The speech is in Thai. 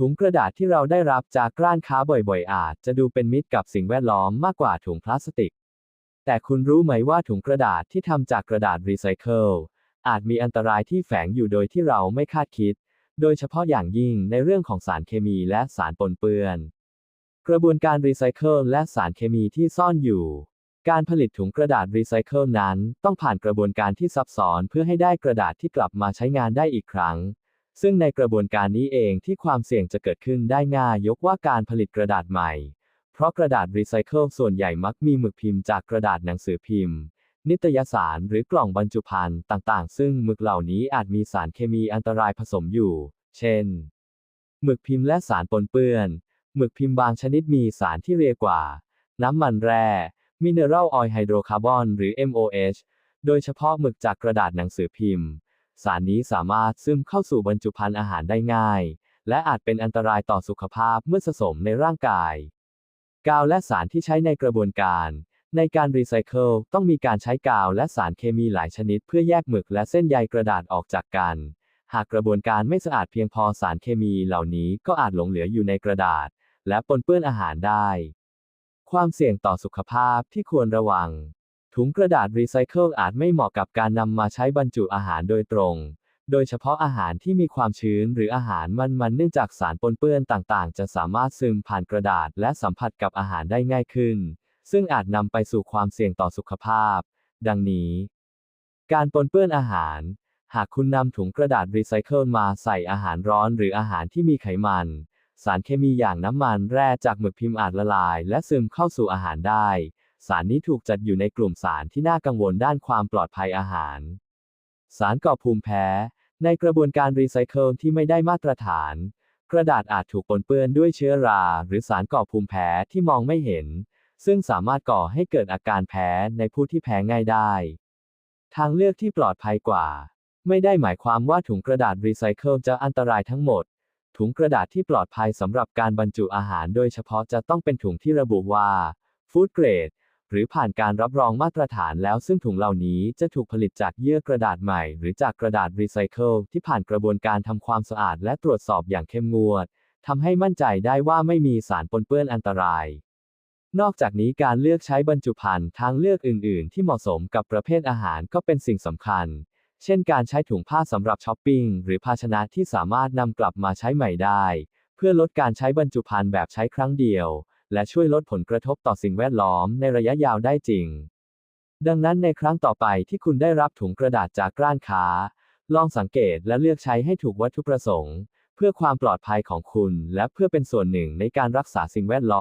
ถุงกระดาษที่เราได้รับจากร้านค้าบ่อยๆ อาจจะดูเป็นมิตรกับสิ่งแวดล้อมมากกว่าถุงพลาสติก แต่คุณรู้ไหมว่าถุงกระดาษที่ทำจากกระดาษรีไซเคิลอาจมีอันตรายที่แฝงอยู่โดยที่เราไม่คาดคิด โดยเฉพาะอย่างยิ่งในเรื่องของสารเคมีและสารปนเปื้อน กระบวนการรีไซเคิลและสารเคมีที่ซ่อนอยู่ การผลิตถุงกระดาษรีไซเคิลนั้น ต้องผ่านกระบวนการที่ซับซ้อนเพื่อให้ได้กระดาษที่กลับมาใช้งานได้อีกครั้ง ซึ่งในกระบวนการนี้เองที่ความเสี่ยงจะเกิดขึ้นได้ง่ายยกว่าการผลิตกระดาษใหม่ เพราะกระดาษรีไซเคิลส่วนใหญ่มักมีหมึกพิมพ์จากกระดาษหนังสือพิมพ์ นิตยสารหรือกล่องบรรจุภัณฑ์ต่างๆ ซึ่งหมึกเหล่านี้อาจมีสารเคมีอันตรายผสมอยู่ เช่น หมึกพิมพ์และสารปนเปื้อน หมึกพิมพ์บางชนิดมีสารที่เรียกว่า น้ำมันแร่ Mineral Oil Hydrocarbon หรือ MOH โดยเฉพาะหมึกจากกระดาษหนังสือพิมพ์ สารนี้สามารถซึมเข้าสู่บรรจุภัณฑ์อาหารได้ง่าย และอาจเป็นอันตรายต่อสุขภาพเมื่อสะสมในร่างกาย กาวและสารที่ใช้ในกระบวนการ ในการรีไซเคิลต้องมีการใช้กาวและสารเคมีหลายชนิด เพื่อแยกหมึกและเส้นใยกระดาษออกจากกัน หากกระบวนการไม่สะอาดเพียงพอสารเคมีเหล่านี้ก็อาจหลงเหลืออยู่ในกระดาษ และปนเปื้อนอาหารได้ ความเสี่ยงต่อสุขภาพที่ควรระวัง ถุงกระดาษรีไซเคิลอาจไม่เหมาะกับการนำมาใช้บรรจุอาหารโดยตรง โดยเฉพาะอาหารที่มีความชื้นหรืออาหารมันๆเนื่องจากสารปนเปื้อนต่างๆ จะสามารถซึมผ่านกระดาษและสัมผัสกับอาหารได้ง่ายขึ้น ซึ่งอาจนำไปสู่ความเสี่ยงต่อสุขภาพ ดังนี้ การปนเปื้อนอาหาร หากคุณนำถุงกระดาษรีไซเคิลมาใส่อาหารร้อนหรืออาหารที่มีไขมัน สารเคมีอย่างน้ำมันแร่จากหมึกพิมพ์อาจละลาย และซึมเข้าสู่อาหารได้ สารนี้ถูกจัดอยู่ในกลุ่มสารที่น่ากังวลด้านความปลอดภัยอาหาร สารก่อภูมิแพ้ ในกระบวนการรีไซเคิลที่ไม่ได้มาตรฐาน กระดาษอาจถูกปนเปื้อนด้วยเชื้อรา หรือสารก่อภูมิแพ้ที่มองไม่เห็น ซึ่งสามารถก่อให้เกิดอาการแพ้ในผู้ที่แพ้ง่ายได้ ทางเลือกที่ปลอดภัยกว่า ไม่ได้หมายความว่าถุงกระดาษรีไซเคิลจะอันตรายทั้งหมดถุงกระดาษที่ปลอดภัยสำหรับการบรรจุอาหารโดยเฉพาะจะต้องเป็นถุงที่ระบุว่า Food Grade หรือผ่านการรับรองมาตรฐานแล้วซึ่งถุงเหล่านี้จะถูกผลิตจากเยื่อกระดาษใหม่ หรือจากกระดาษรีไซเคิลที่ผ่านกระบวนการทำความสะอาดและตรวจสอบอย่างเข้มงวดทำให้มั่นใจได้ว่าไม่มีสารปนเปื้อนอันตราย นอกจากนี้การเลือกใช้บรรจุภัณฑ์ทางเลือกอื่น ๆ ที่เหมาะสมกับประเภทอาหารก็เป็นสิ่งสำคัญ เช่น การใช้ถุงผ้าสำหรับช้อปปิ้งหรือภาชนะที่สามารถนำกลับมาใช้ใหม่ได้ เพื่อลดการใช้บรรจุภัณฑ์แบบใช้ครั้งเดียว และช่วยลดผลกระทบต่อสิ่งแวดล้อมในระยะยาวได้จริง ดังนั้นในครั้งต่อไปที่คุณได้รับถุงกระดาษจากร้านค้า ลองสังเกตและเลือกใช้ให้ถูกวัตถุประสงค์ เพื่อความปลอดภัยของคุณ และเพื่อเป็นส่วนหนึ่งในการรักษาสิ่งแวดล้อม